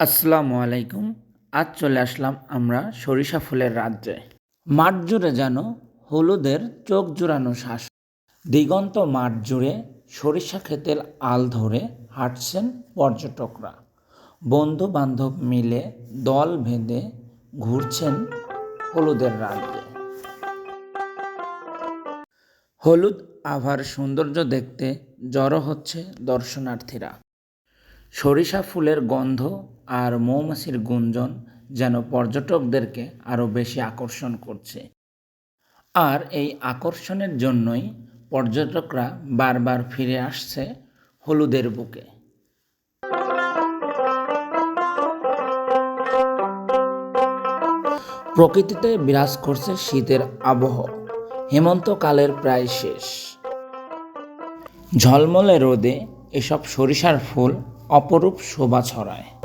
আসসালামু আলাইকুম। আজ চলে আসলাম আমরা সরিষা ফুলের রাজ্যে। মাঠ জুড়ে যেন হলুদের চোখ জুড়ানো শ্বাস। দিগন্ত মাঠ জুড়ে সরিষা ক্ষেতের আল ধরে হাঁটছেন পর্যটকরা। বন্ধু বান্ধব মিলে দল বেঁধে ঘুরছেন হলুদের রাজ্যে। হলুদ আভার সৌন্দর্য দেখতে জড়ো হচ্ছে দর্শনার্থীরা। সরিষা ফুলের গন্ধ আর মৌমাছির গুঞ্জন যেন পর্যটকদেরকে আরও বেশি আকর্ষণ করছে। আর এই আকর্ষণের জন্যই পর্যটকরা বারবার ফিরে আসছে হলুদের বুকে। প্রকৃতিতে বিরাজ করছে শীতের আবহ। হেমন্তকালের প্রায় শেষ। ঝলমলে রোদে এসব সরিষার ফুল অপরূপ শোভা ছড়ায়।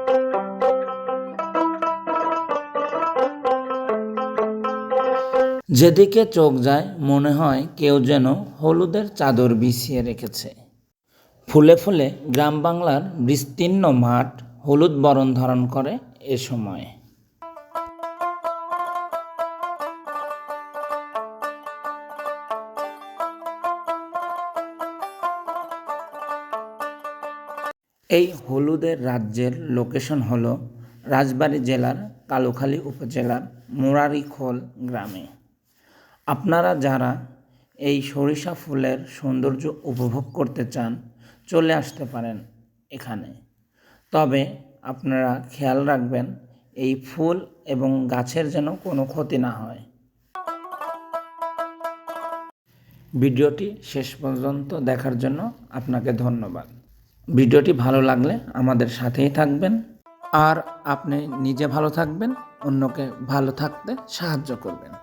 যেদিকে চোখ যায়, মনে হয় কেউ যেন হলুদের চাদর বিছিয়ে রেখেছে। ফুলে ফুলে গ্রাম বাংলার বিস্তীর্ণ মাঠ হলুদ বরণ ধারণ করে এ সময়। এই হলুদের রাজ্যের লোকেশন হল রাজবাড়ী জেলার কালুখালী উপজেলার মুরারিখোল গ্রামে। আপনারা যারা এই সরিষা ফুলের সৌন্দর্য উপভোগ করতে চান, চলে আসতে পারেন এখানে। তবে আপনারা খেয়াল রাখবেন, এই ফুল এবং গাছের যেন কোনো ক্ষতি না হয়। ভিডিওটি শেষ পর্যন্ত দেখার জন্য আপনাকে ধন্যবাদ। ভিডিওটি ভালো লাগলে আমাদের সাথেই থাকবেন। আর আপনি নিজে ভালো থাকবেন, অন্যকে ভালো থাকতে সাহায্য করবেন।